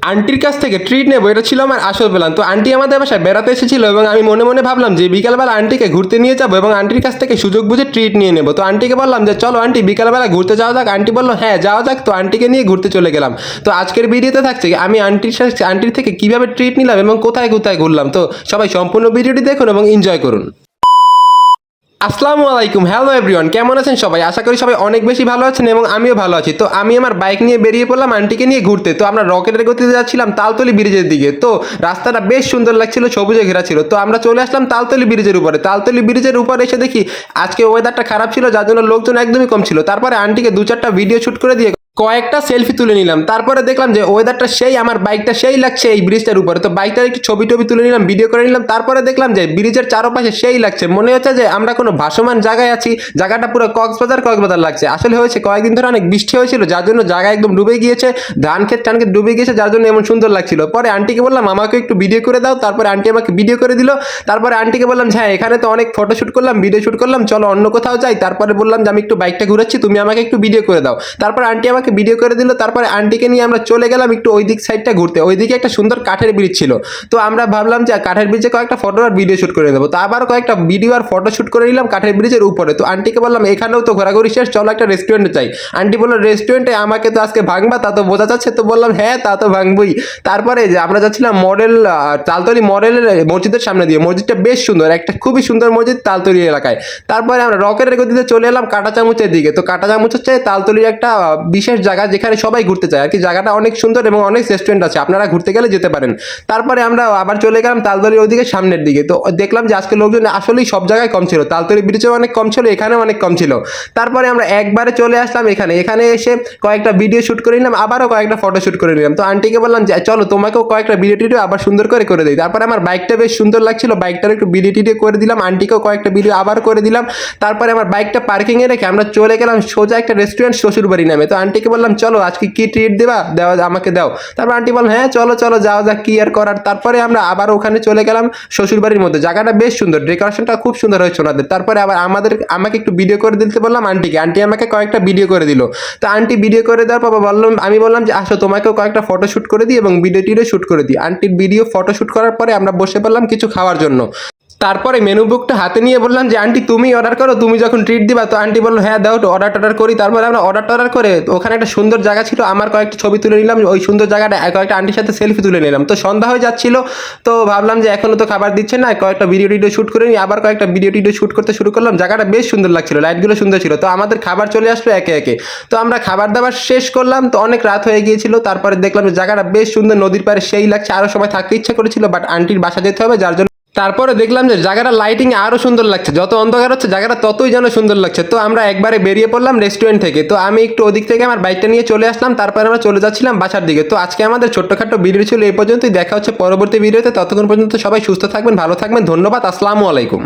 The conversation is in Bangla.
আন্টির কাছ থেকে ট্রিট নেব, এটা ছিল আমার আসল প্ল্যান তো আন্টি আমাদের বাসায় বেড়াতে এসেছিল এবং আমি মনে মনে ভাবলাম যে বিকালবেলা আন্টিকে ঘুরতে নিয়ে যাব এবং আন্টির কাছ থেকে সুযোগ বুঝে ট্রিট নিয়ে নেব। তো আন্টিকে বললাম যে, চলো আন্টি, বিকালবেলা ঘুরতে যাওয়া যাক। আন্টি বলল হ্যাঁ যাওয়া যাক। তো আন্টিকে নিয়ে ঘুরতে চলে গেলাম। তো আজকের ভিডিওতে থাকছে আমি আন্টির সাথে আন্টির থেকে কীভাবে ট্রিট নিলাম এবং কোথায় কোথায় ঘুরলাম? তো সবাই সম্পূর্ণ ভিডিওটি দেখুন এবং এনজয় করুন। আসসালামু আলাইকুম। হ্যালো এভরিওয়ান কেমন আছেন সবাই? আশা করি সবাই অনেক বেশি ভালো আছেন এবং আমিও ভালো আছি। তো আমি আমার বাইক নিয়ে বেরিয়ে পড়লাম, আন্টিকে নিয়ে ঘুরতে। তো আমরা রকেটের গতিতে যাচ্ছিলাম তালতলি ব্রিজের দিকে। তো রাস্তাটা বেশ সুন্দর লাগছিল, সবুজে ঘেরা ছিল। তো আমরা চলে আসলাম তালতলি ব্রিজের উপরে। তালতলি ব্রিজের উপরে এসে দেখি আজকে ওয়েদারটা খারাপ ছিল, যার জন্য লোকজন একদমই কম ছিল। তারপরে আন্টিকে দু চারটা ভিডিও শ্যুট করে দিয়ে কয়েকটা সেলফি তুলে নিলাম। তারপরে দেখলাম যে ওয়েদারটা সেই, আমার বাইকটা সেই লাগছে এই ব্রিজটার উপরে। তো বাইকটার একটু ছবি টবি তুলে নিলাম ভিডিও করে নিলাম। তারপরে দেখলাম যে ব্রিজের চারপাশে সেই লাগছে। মনে হচ্ছে যে আমরা কোনো ভাসমান জায়গায় আছি, জায়গাটা পুরো কক্সবাজার কক্সবাজার লাগছে। আসলে হয়েছে, কয়েকদিন ধরে অনেক বৃষ্টি হয়েছিল, যার জন্য জায়গা একদম ডুবে গিয়েছে, ধান ক্ষেত টান ক্ষেত ডুবে গিয়েছে, যার জন্য এমন সুন্দর লাগছিল। পরে আন্টিকে বললাম, আমাকে একটু ভিডিও করে দাও। তারপরে আন্টি আমাকে ভিডিও করে দিল। তারপরে আন্টিকে বললাম হ্যাঁ এখানে তো অনেক ফটো শ্যুট করলাম ভিডিও শ্যুট করলাম, চলো অন্য কোথাও যাই। তারপরে বললাম যে, আমি একটু বাইকটা ঘুরাচ্ছি, তুমি আমাকে একটু ভিডিও করে দাও। তারপর আন্টি আমাকে ভিডিও করে দিল তারপরে আন্টিকে নিয়ে আমরা চলে গেলাম একটু ওই দিক সাইডটা ঘুরতে। ওইদিকে একটা সুন্দর কাঠের ব্রিজ ছিল। তো আমরা ভাবলাম যে কাঠের ব্রিজে কয়েকটা ফটো আর ভিডিও শ্যুট করে দেবো। তো আবার কয়েকটা ভিডিও আর ফটো শ্যুট করে নিলাম কাঠের ব্রিজের উপরে। তো আন্টিকে বললাম এখানেও তো ঘোরাঘুরি শেষ চলো একটা রেস্টুরেন্টে চাই আন্টি বলল রেস্টুরেন্টে আমাকে তো আজকে ভাঙবা তা তো বোঝা যাচ্ছে। তো বললাম হ্যাঁ তা তো ভাঙবই। তারপরে যে আমরা যাচ্ছিলাম মডেল তালতলি মডেলের মসজিদের সামনে দিয়ে। মসজিদটা বেশ সুন্দর একটা খুবই সুন্দর মসজিদ তালতলি এলাকায়। তারপরে আমরা রকেটের গতিতে চলে এলাম কাটা চামচের দিকে। তো কাটা চামচ হচ্ছে তালতলির একটা আহ, বিশেষ জায়গা যেখানে সবাই ঘুরতে যায় আর কি জায়গাটা অনেক সুন্দর এবং অনেক রেস্টুরেন্ট আছে। আপনারা ঘুরতে গেলে যেতে পারেন। তারপরে আমরা আবার চলে গেলাম তালতলির ওইদিকে সামনের দিকে। তো দেখলাম যে আজকে লোকজন আসলেই সব জায়গায় কম ছিল। তালতলি ব্রিজেও অনেক কম ছিল, এখানেও অনেক কম ছিল। তারপরে আমরা একবারে চলে আসলাম এখানে। এখানে এসে কয়েকটা ভিডিও শ্যুট করে নিলাম, আবারও কয়েকটা ফটো শ্যুট করে নিলাম। তো আন্টিকে বললাম যে, চলো তোমাকেও কয়েকটা ভিডিও টিডিও আবার সুন্দর করে করে দিই। তারপরে আমার বাইকটা বেশ সুন্দর লাগছিল। বাইকটার একটু ভিডিও টিডিও করে দিলাম। আন্টিকেও কয়েকটা ভিডিও আবার করে দিলাম। তারপরে আমার বাইকটা পার্কিংয়ে রেখে আমরা চলে গেলাম সোজা একটা রেস্টুরেন্ট শ্বশুরবাড়ি নামে। তো আন্টিকে বললাম, চলো, আজকে কি ট্রিট দেবা? দেওয়া আমাকে দাও। তারপর আন্টি বললাম হ্যাঁ চলো চলো যাও যাক, কি আর করার? তারপরে আমরা আবার ওখানে চলে গেলাম শ্বশুরবাড়ির মধ্যে। জায়গাটা বেশ সুন্দর ডেকোরেশনটা খুব সুন্দর হয়েছে ওনাদের। তারপরে আবার আমাদের, আমাকে একটু ভিডিও করে দিতে বললাম আন্টিকে। আন্টি আমাকে কয়েকটা ভিডিও করে দিল। তো আন্টি ভিডিও করে দেওয়ার পর বললাম, আমি বললাম যে, আসো, তোমাকেও কয়েকটা ফটো শ্যুট করে দিই এবং ভিডিও টিডিও শ্যুট করে দিই। আন্টির ভিডিও ফটো শ্যুট করার পরে আমরা বসে পড়লাম কিছু খাওয়ার জন্য। তারপরে মেনু বুকটা হাতে নিয়ে বললাম যে, আন্টি, তুমি অর্ডার করো। তুমি যখন ট্রিট দিবা, তো আন্টি বলল হ্যাঁ দাও অর্ডার টর্ডার করি। তারপরে আমরা অর্ডার টর্ডার করে ওখানে একটা সুন্দর জায়গা ছিল। আমার কয়েকটা ছবি তুলে নিলাম। ওই সুন্দর জায়গাটা কয়েকটা আন্টির সাথে সেলফি তুলে নিলাম। তো সন্ধ্যা হয়ে যাচ্ছিল। তো ভাবলাম যে এখনও তো খাবার দিচ্ছে না। কয়েকটা ভিডিও টিডিও শ্যুট করে নিই আবার কয়েকটা ভিডিও টিডিও শ্যুট করতে শুরু করলাম। জায়গাটা বেশ সুন্দর লাগছিল। লাইটগুলো সুন্দর ছিল। তো আমাদের খাবার চলে আসলো একে একে। তো আমরা খাবার দাবার শেষ করলাম। তো অনেক রাত হয়ে গিয়েছিল। তারপরে দেখলাম যে, জায়গাটা বেশ সুন্দর। নদীর পাড়ে সেই লাগছে। আরও সময় থাকতে ইচ্ছে করেছিল বাট আন্টির বাসা যেতে হবে, যার জন্য তারপরে দেখলাম যে জায়গাটা লাইটিং আরও সুন্দর লাগছে। যত অন্ধকার হচ্ছে, জায়গাটা ততই যেন সুন্দর লাগছে। তো আমরা একবারে বেরিয়ে পড়লাম রেস্টুরেন্ট থেকে। তো আমি একটু ওদিক থেকে আমার বাইকটা নিয়ে চলে আসলাম, তারপরে আমরা চলে যাচ্ছিলাম বাসার দিকে। তো আজকে আমাদের ছোট্টখাটো ভিডিও ছিল এই পর্যন্তই। দেখা হচ্ছে পরবর্তী ভিডিওতে ততক্ষণ পর্যন্ত সবাই সুস্থ থাকবেন, ভালো থাকবেন। ধন্যবাদ। আসসালামু আলাইকুম।